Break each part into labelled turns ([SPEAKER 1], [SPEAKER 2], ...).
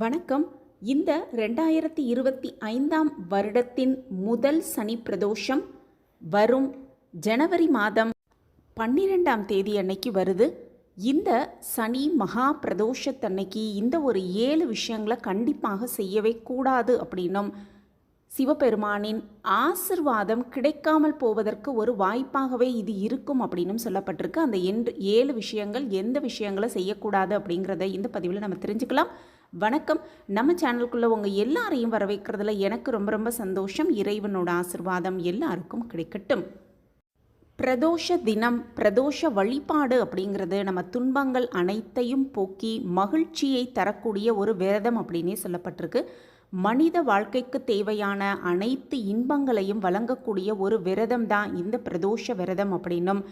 [SPEAKER 1] வணக்கம். இந்த ரெண்டாயிரத்தி இருபத்தி ஐந்தாம் வருடத்தின் முதல் சனி பிரதோஷம் வரும் ஜனவரி மாதம் பன்னிரெண்டாம் தேதி அன்னைக்கு வருது. இந்த சனி மகா பிரதோஷத்தன்னைக்கு இந்த ஒரு ஏழு விஷயங்களை கண்டிப்பாக செய்யவே கூடாது அப்படின்னும் சிவபெருமானின் ஆசிர்வாதம் கிடைக்காமல் போவதற்கு ஒரு வாய்ப்பாகவே இது இருக்கும் அப்படின்னும் சொல்லப்பட்டிருக்கு. அந்த என் ஏழு விஷயங்கள் எந்த விஷயங்களை செய்யக்கூடாது அப்படிங்கிறத இந்த பதிவில் நம்ம தெரிஞ்சுக்கலாம். வணக்கம். நம்ம சேனலுக்குள்ளே உங்கள் எல்லாரையும் வரவேற்கிறதுல எனக்கு ரொம்ப ரொம்ப சந்தோஷம். இறைவனோட ஆசிர்வாதம் எல்லாருக்கும் கிடைக்கட்டும். பிரதோஷ தினம் பிரதோஷ வழிபாடு அப்படிங்கிறது நம்ம துன்பங்கள் அனைத்தையும் போக்கி மகிழ்ச்சியை தரக்கூடிய ஒரு விரதம் அப்படின்னே சொல்லப்பட்டிருக்கு. மனித வாழ்க்கைக்கு தேவையான அனைத்து இன்பங்களையும் வழங்கக்கூடிய ஒரு விரதம் தான் இந்த பிரதோஷ விரதம் அப்படின்னும்.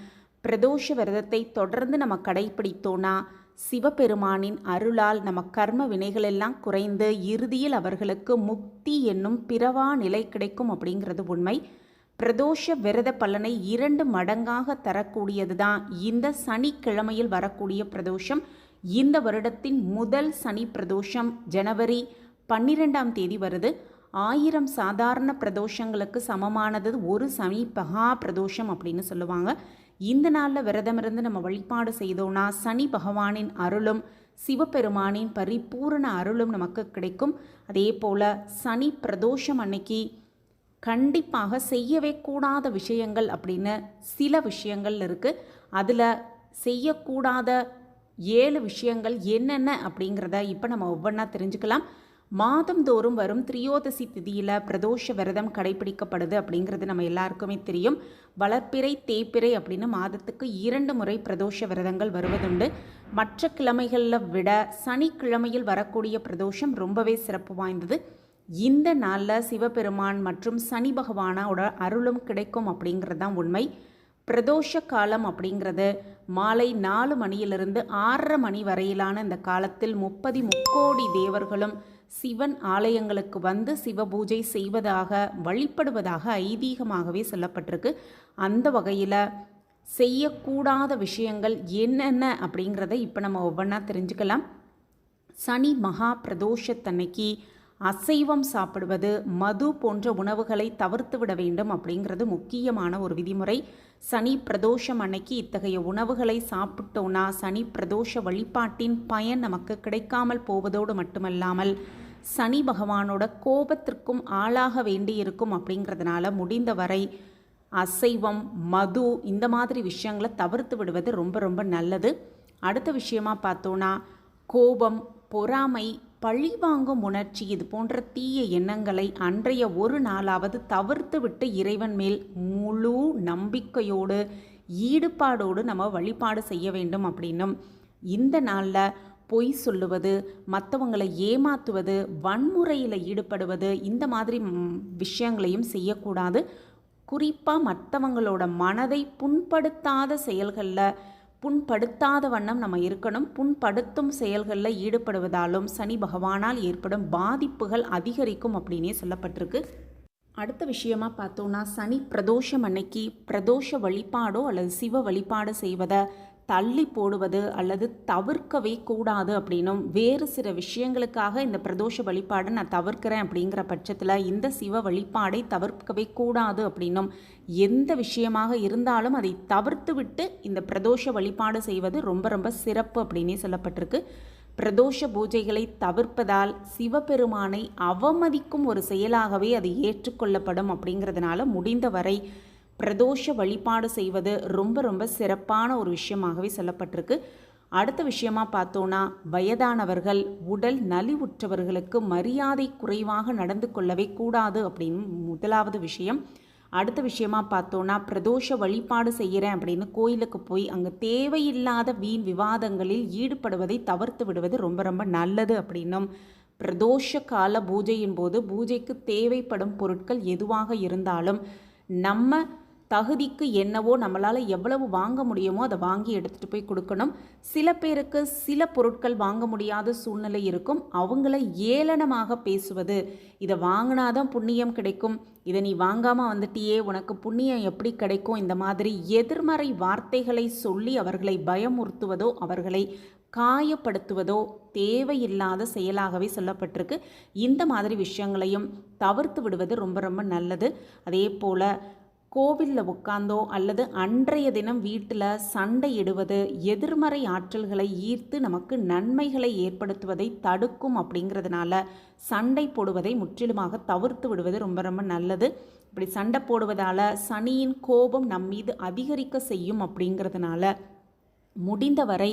[SPEAKER 1] பிரதோஷ விரதத்தை தொடர்ந்து நம்ம கடைபிடித்தோன்னா சிவபெருமானின் அருளால் நம்ம கர்ம வினைகளெல்லாம் குறைந்து இறுதியில் அவர்களுக்கு முக்தி என்னும் பிறவா நிலை கிடைக்கும் அப்படிங்கிறது உண்மை. பிரதோஷ விரத பலனை இரண்டு மடங்காக தரக்கூடியது தான் இந்த சனிக்கிழமையில் வரக்கூடிய பிரதோஷம். இந்த வருடத்தின் முதல் சனி பிரதோஷம் ஜனவரி பன்னிரெண்டாம் தேதி வருது. ஆயிரம் சாதாரண பிரதோஷங்களுக்கு சமமானது ஒரு சனி பகா பிரதோஷம் அப்படின்னு சொல்லுவாங்க. இந்த நாளில் விரதம் இருந்து நம்ம வழிபாடு செய்தோம்னா சனி பகவானின் அருளும் சிவபெருமானின் பரிபூரண அருளும் நமக்கு கிடைக்கும். அதே போல் சனி பிரதோஷம் அன்னைக்கு கண்டிப்பாக செய்யவே கூடாத விஷயங்கள் அப்படின்னு சில விஷயங்கள் இருக்குது அதில் செய்யக்கூடாத ஏழு விஷயங்கள் என்னென்ன அப்படிங்கிறத இப்போ நம்ம ஒவ்வொன்றா தெரிஞ்சுக்கலாம். மாதந்தோறும் வரும் திரியோதசி திதியில் பிரதோஷ விரதம் கடைபிடிக்கப்படுது அப்படிங்கிறது நம்ம எல்லாருக்குமே தெரியும். வளர்ப்பிறை தேய்ப்பிறை அப்படின்னு மாதத்துக்கு இரண்டு முறை பிரதோஷ விரதங்கள் வருவதுண்டு. மற்ற கிழமைகளில் விட சனிக்கிழமையில் வரக்கூடிய பிரதோஷம் ரொம்பவே சிறப்பு வாய்ந்தது. இந்த நாளில் சிவபெருமான் மற்றும் சனி பகவானோட அருளும் கிடைக்கும் அப்படிங்கிறது தான் உண்மை. பிரதோஷ காலம் அப்படிங்கிறது மாலை நாலு மணியிலிருந்து ஆறரை மணி வரையிலான இந்த காலத்தில் முப்பதி முக்கோடி தேவர்களும் சிவன் ஆலயங்களுக்கு வந்து சிவ பூஜை செய்வதாக வழிபடுவதாக ஐதீகமாகவே சொல்லப்பட்டிருக்கு. அந்த வகையில் செய்யக்கூடாத விஷயங்கள் என்னென்ன அப்படிங்கிறத இப்போ நம்ம ஒவ்வொன்றா தெரிஞ்சுக்கலாம். சனி மகா பிரதோஷத்தன்னைக்கு அசைவம் சாப்பிடுவது மது போன்ற உணவுகளை தவிர்த்து விட வேண்டும் அப்படிங்கிறது முக்கியமான ஒரு விதிமுறை. சனி பிரதோஷம் அன்னைக்கு இத்தகைய உணவுகளை சாப்பிட்டோன்னா சனி பிரதோஷ வழிபாட்டின் பயன் நமக்கு கிடைக்காமல் போவதோடு மட்டுமல்லாமல் சனி பகவானோட கோபத்திற்கும் ஆளாக வேண்டியிருக்கும் அப்படிங்கிறதுனால முடிந்தவரை அசைவம் மது இந்த மாதிரி விஷயங்களை தவிர்த்து விடுவது ரொம்ப ரொம்ப நல்லது. அடுத்த விஷயமா பார்த்தோன்னா கோபம் பொறாமை பழிவாங்கும் உணர்ச்சி இது போன்ற தீய எண்ணங்களை அன்றைய ஒரு நாளாவது தவிர்த்துவிட்டு இறைவன் மேல் முழு நம்பிக்கையோடு ஈடுபாடோடு நம்ம வழிபாடு செய்ய வேண்டும் அப்படின்னும். இந்த நாளில் பொய் சொல்லுவது மற்றவங்களை ஏமாற்றுவது வன்முறையில் ஈடுபடுவது இந்த மாதிரி விஷயங்களையும் செய்யக்கூடாது. குறிப்பாக மற்றவங்களோட மனதை புண்படுத்தாத செயல்களில் புண்படுத்தாத வண்ணம் நம்ம இருக்கணும். புண்படுத்தும் செயல்களில் ஈடுபடுவதாலும் சனி பகவானால் ஏற்படும் பாதிப்புகள் அதிகரிக்கும் அப்படின்னே சொல்லப்பட்டிருக்கு. அடுத்த விஷயமா பார்த்தோன்னா சனி பிரதோஷம் அன்னைக்கு பிரதோஷ வழிபாடோ அல்லது சிவ வழிபாடு செய்வதை தள்ளி போடுவது அல்லது தவிர்க்கவே கூடாது அப்படின்னும் வேறு சில விஷயங்களுக்காக இந்த பிரதோஷ வழிபாடை நான் தவிர்க்கிறேன் அப்படிங்கிற பட்சத்தில் இந்த சிவ வழிபாடை தவிர்க்கவே கூடாது அப்படின்னும் எந்த விஷயமாக இருந்தாலும் அதை தவிர்த்து விட்டு இந்த பிரதோஷ வழிபாடு செய்வது ரொம்ப ரொம்ப சிறப்பு அப்படின்னே சொல்லப்பட்டிருக்கு. பிரதோஷ பூஜைகளை தவிர்ப்பதால் சிவபெருமானை அவமதிக்கும் ஒரு செயலாகவே அது ஏற்றுக்கொள்ளப்படும் அப்படிங்கிறதுனால முடிந்தவரை பிரதோஷ வழிபாடு செய்வது ரொம்ப ரொம்ப சிறப்பான ஒரு விஷயமாகவே சொல்லப்பட்டிருக்கு. அடுத்த விஷயமா பார்த்தோன்னா வயதானவர்கள் உடல் நலிவுற்றவர்களுக்கு மரியாதை குறைவாக நடந்து கொள்ளவே கூடாது அப்படின்னு முதலாவது விஷயம். அடுத்த விஷயமா பார்த்தோன்னா பிரதோஷ வழிபாடு செய்கிறேன் அப்படின்னு கோயிலுக்கு போய் அங்கே தேவையில்லாத வீண் விவாதங்களில் ஈடுபடுவதை தவிர்த்து விடுவது ரொம்ப ரொம்ப நல்லது அப்படின்னும். பிரதோஷ கால பூஜையின் போது பூஜைக்கு தேவைப்படும் பொருட்கள் எதுவாக இருந்தாலும் நம்ம தகுதிக்கு என்னவோ நம்மளால் எவ்வளவு வாங்க முடியுமோ அதை வாங்கி எடுத்துகிட்டு போய் கொடுக்கணும். சில பேருக்கு சில பொருட்கள் வாங்க முடியாத சூழ்நிலை இருக்கும். அவங்கள ஏளனமாக பேசுவது. இதை வாங்கினாதான் புண்ணியம் கிடைக்கும். இதை நீ வாங்காமல் வந்துட்டியே உனக்கு புண்ணியம் எப்படி கிடைக்கும்? இந்த மாதிரி எதிர்மறை வார்த்தைகளை சொல்லி அவர்களை பயமுறுத்துவதோ அவர்களை காயப்படுத்துவதோ தேவையில்லாத செயலாகவே சொல்லப்பட்டிருக்கு. இந்த மாதிரி விஷயங்களையும் தவிர்த்து விடுவது ரொம்ப ரொம்ப நல்லது. அதே போல் கோவிலில் உட்காந்தோ அல்லது அன்றைய தினம் வீட்டில் சண்டையிடுவது எதிர்மறை ஆற்றல்களை ஈர்த்து நமக்கு நன்மைகளை ஏற்படுத்துவதை தடுக்கும் அப்படிங்கிறதுனால சண்டை போடுவதை முற்றிலுமாக தவிர்த்து விடுவது ரொம்ப ரொம்ப நல்லது. இப்படி சண்டை போடுவதால் சனியின் கோபம் நம் மீது அதிகரிக்க செய்யும் அப்படிங்கிறதுனால முடிந்தவரை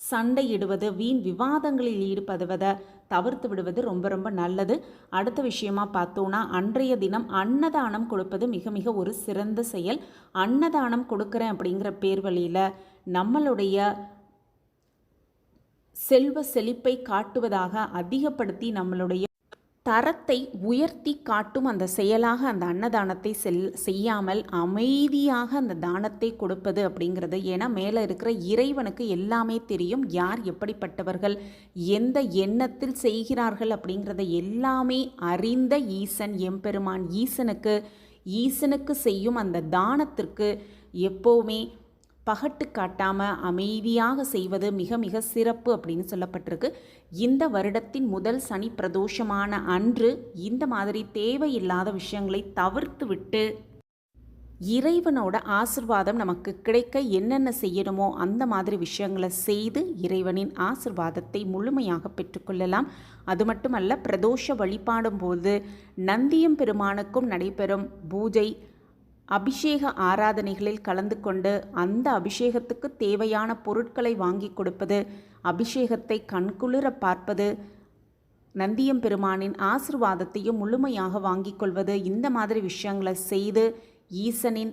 [SPEAKER 1] சண்டையிடுவது வீண் விவாதங்களில் ஈடுபடுவதை தவிர்த்து விடுவது ரொம்ப ரொம்ப நல்லது. அடுத்த விஷயமா பார்த்தோன்னா அன்றைய தினம் அன்னதானம் கொடுப்பது மிக மிக ஒரு சிறந்த செயல். அன்னதானம் கொடுக்குறேன் அப்படிங்கிற பேர் வழியில் நம்மளுடைய செல்வ செழிப்பை காட்டுவதாக அதிகப்படுத்தி நம்மளுடைய தரத்தை உயர்த்தி காட்டும் அந்த செயலாக அந்த அன்னதானத்தை செல் செய்யாமல் அமைதியாக அந்த தானத்தை கொடுப்பது அப்படிங்கிறது. ஏன்னா மேலே இருக்கிற இறைவனுக்கு எல்லாமே தெரியும். யார் எப்படிப்பட்டவர்கள் எந்த எண்ணத்தில் செய்கிறார்கள் அப்படிங்கிறத எல்லாமே அறிந்த ஈசன் எம்பெருமான் ஈசனுக்கு ஈசனுக்கு செய்யும் அந்த தானத்திற்கு எப்போவுமே பகட்டு காட்டாமல் அமைதியாக செய்வது மிக மிக சிறப்பு அப்படின்னு சொல்லப்பட்டிருக்கு. இந்த வருடத்தின் முதல் சனி பிரதோஷமான அன்று இந்த மாதிரி தேவையில்லாத விஷயங்களை தவிர்த்து விட்டு இறைவனோட ஆசிர்வாதம் நமக்கு கிடைக்க என்னென்ன செய்யணுமோ அந்த மாதிரி விஷயங்களை செய்து இறைவனின் ஆசிர்வாதத்தை முழுமையாக பெற்றுக்கொள்ளலாம். அது மட்டுமல்ல பிரதோஷ வழிபாடும் போது நந்தியம் பெருமானுக்கும் நடைபெறும் பூஜை அபிஷேக ஆராதனைகளில் கலந்து கொண்டு அந்த அபிஷேகத்துக்கு தேவையான பொருட்களை வாங்கி கொடுப்பது அபிஷேகத்தை கண்குளிர பார்ப்பது நந்தியம் பெருமானின் ஆசிர்வாதத்தையும் முழுமையாக வாங்கிக் கொள்வது இந்த மாதிரி விஷயங்களை செய்து ஈசனின்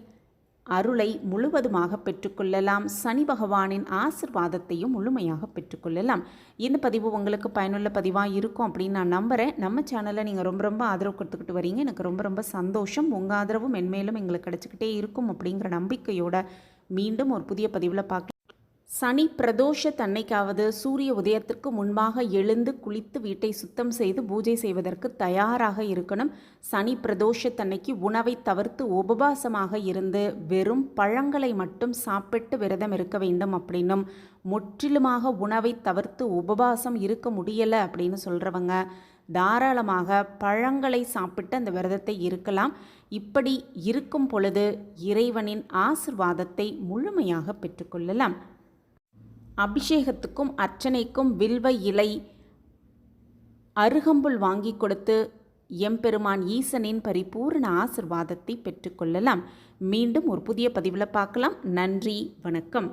[SPEAKER 1] அருளை முழுவதுமாக பெற்றுக்கொள்ளலாம். சனி பகவானின் ஆசிர்வாதத்தையும் முழுமையாக பெற்றுக்கொள்ளலாம். இந்த பதிவு உங்களுக்கு பயனுள்ள பதிவாக இருக்கும் அப்படின்னு நான் நம்புகிறேன் நம்ம சேனலை நீங்கள் ரொம்ப ரொம்ப ஆதரவு கொடுத்துக்கிட்டு வரீங்க. எனக்கு ரொம்ப ரொம்ப சந்தோஷம். உங்கள் ஆதரவும் மென்மேலும் எங்களுக்கு கிடச்சிக்கிட்டே இருக்கும் அப்படிங்கிற நம்பிக்கையோட மீண்டும் ஒரு புதிய பதிவில் பார்க்கலாம். சனி பிரதோஷ தன்னைக்காவது சூரிய உதயத்திற்கு முன்பாக எழுந்து குளித்து வீட்டை சுத்தம் செய்து பூஜை செய்வதற்கு தயாராக இருக்கணும். சனி பிரதோஷ தன்னைக்கு உணவை தவிர்த்து உபவாசமாக இருந்து வெறும் பழங்களை மட்டும் சாப்பிட்டு விரதம் இருக்க வேண்டும் அப்படின்னும். முற்றிலுமாக உணவை தவிர்த்து உபவாசம் இருக்க முடியலை அப்படின்னு சொல்கிறவங்க தாராளமாக பழங்களை சாப்பிட்டு அந்த விரதத்தை இருக்கலாம். இப்படி இருக்கும் பொழுது இறைவனின் ஆசிர்வாதத்தை முழுமையாக பெற்றுக்கொள்ளலாம். அபிஷேகத்துக்கும் அர்ச்சனைக்கும் வில்வ இலை அருகம்புல் வாங்கி கொடுத்து எம்பெருமான் ஈசனின் பரிபூர்ண ஆசிர்வாதத்தை பெற்றுக்கொள்ளலாம் மீண்டும் ஒரு புதிய பதிவில் பார்க்கலாம். நன்றி வணக்கம்.